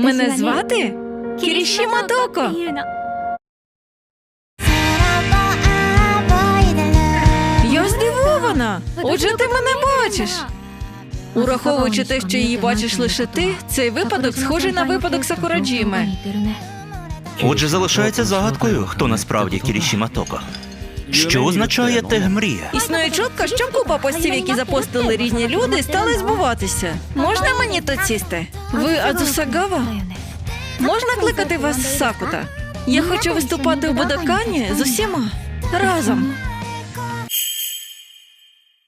Мене звати Кірішіма Токо. Я здивована. Отже, ти мене бачиш. Ураховуючи те, що її бачиш лише ти, цей випадок схожий на випадок Сакураджіми. Отже, залишається загадкою, хто насправді Кірішіма Токо. Що означає тег мрія? Існує чутка, що купа постів, які запостили різні люди, стали збуватися. Можна мені тут сісти? Ви Адзусагава? Можна кликати вас Сакута? Я хочу виступати у Будокані з усіма разом.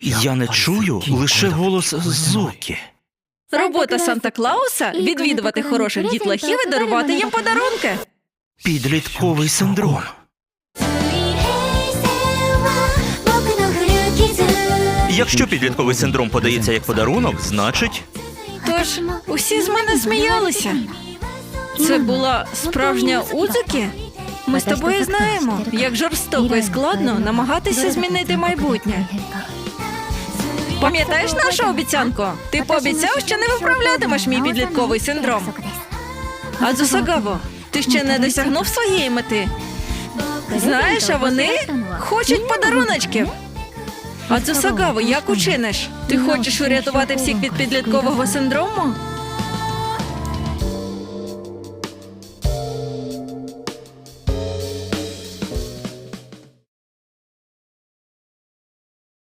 Я не чую лише голос Зукі. Робота Санта Клауса відвідувати хороших дітлахів і дарувати їм подарунки. Підлітковий синдром. Якщо підлітковий синдром подається як подарунок, значить Тож усі з мене сміялися. Це була справжня Удзукі? Ми з тобою знаємо, як жорстоко і складно намагатися змінити майбутнє. Пам'ятаєш нашу обіцянку? Ти пообіцяв, що не виправлятимеш мій підлітковий синдром. Адзусагаво, ти ще не досягнув своєї мети. Знаєш, а вони хочуть подаруночків. Адзусагаво, як учиниш? Ти хочеш урятувати всіх від підліткового синдрому?